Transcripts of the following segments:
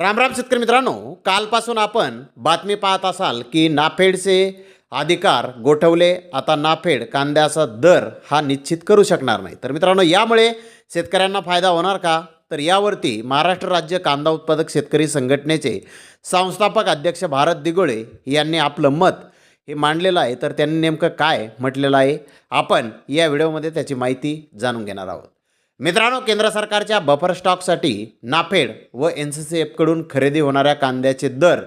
रामराम शेतकरी मित्रांनो कालपासून आपण बातमी पाहत असाल की नाफेडचे अधिकार गोठवले आता नाफेड कांद्याचा दर हा निश्चित करू शकणार नाही. तर मित्रांनो यामुळे शेतकऱ्यांना फायदा होणार का? तर यावरती महाराष्ट्र राज्य कांदा उत्पादक शेतकरी संघटनेचे संस्थापक अध्यक्ष भारत दिगोळे यांनी आपलं मत हे मांडलेलं आहे. तर त्यांनी नेमकं काय म्हटलेलं आहे? आपण या व्हिडिओमध्ये त्याची माहिती जाणून घेणार आहोत. मित्रांनो केंद्र सरकारच्या बफर स्टॉकसाठी नाफेड व एन सी सी एफकडून खरेदी होणाऱ्या कांद्याचे दर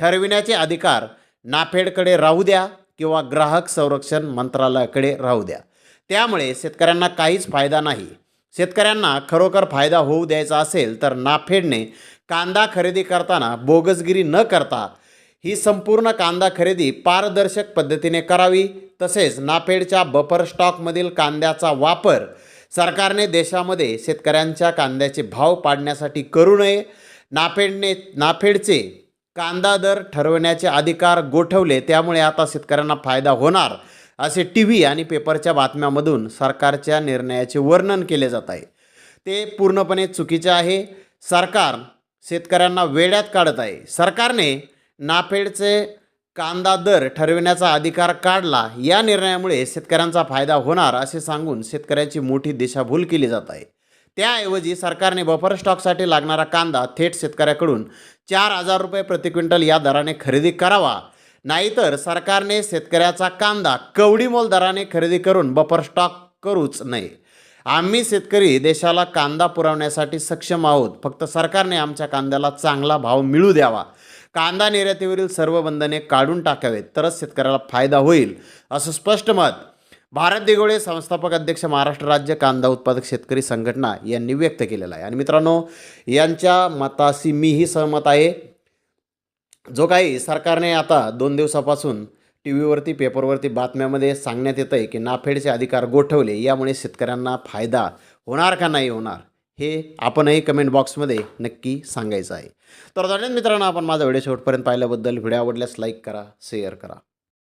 ठरविण्याचे अधिकार नाफेडकडे राहू द्या किंवा ग्राहक संरक्षण मंत्रालयाकडे राहू द्या. त्यामुळे शेतकऱ्यांना काहीच फायदा नाही. शेतकऱ्यांना खरोखर फायदा होऊ द्यायचा असेल तर नाफेडने कांदा खरेदी करताना बोगसगिरी न करता ही संपूर्ण कांदा खरेदी पारदर्शक पद्धतीने करावी. तसेच नाफेडच्या बफर स्टॉकमधील कांद्याचा वापर सरकारने देशामध्ये शेतकऱ्यांच्या कांद्याचे भाव पाडण्यासाठी करू नये नाफेडने नाफेडचे कांदा दर ठरवण्याचे अधिकार गोठवले त्यामुळे आता शेतकऱ्यांना फायदा होणार असे टी व्ही आणि पेपरच्या बातम्यामधून सरकारच्या निर्णयाचे वर्णन केले जात आहे. ते पूर्णपणे चुकीचे आहे. सरकार शेतकऱ्यांना वेड्यात काढत आहे. सरकारने नाफेडचे कांदा दर ठरविण्याचा अधिकार काढला या निर्णयामुळे शेतकऱ्यांचा फायदा होणार असे सांगून शेतकऱ्याची मोठी दिशाभूल केली जात आहे. त्याऐवजी सरकारने बफर स्टॉकसाठी लागणारा कांदा थेट शेतकऱ्याकडून चार हजार रुपये प्रति क्विंटल या दराने खरेदी करावा. नाहीतर सरकारने शेतकऱ्याचा कांदा कवडीमोल दराने खरेदी करून बफर स्टॉक करूच नये. आम्ही शेतकरी देशाला कांदा पुरवण्यासाठी सक्षम आहोत. फक्त सरकारने आमच्या कांद्याला चांगला भाव मिळू द्यावा. कांदा निर्यातीवरील सर्व बंधने काढून टाकावेत तरच शेतकऱ्याला फायदा होईल असं स्पष्ट मत भारत दिगोळे संस्थापक अध्यक्ष महाराष्ट्र राज्य कांदा उत्पादक शेतकरी संघटना यांनी व्यक्त केलेला आहे. आणि मित्रांनो यांच्या मताशी मीही सहमत आहे. जो काही सरकारने आता दोन दिवसापासून टी व्हीवरती पेपरवरती बातम्यामध्ये सांगण्यात येतं आहे की नाफेडचे अधिकार गोठवले यामुळे शेतकऱ्यांना फायदा होणार का नाही होणार? हे आपणही कमेंट बॉक्समध्ये नक्की सांगायचं आहे. तर धन्यवाद मित्रांनो आपण माझा व्हिडिओ शेवटपर्यंत पाहिल्याबद्दल व्हिडिओ आवडल्यास लाईक करा शेअर करा.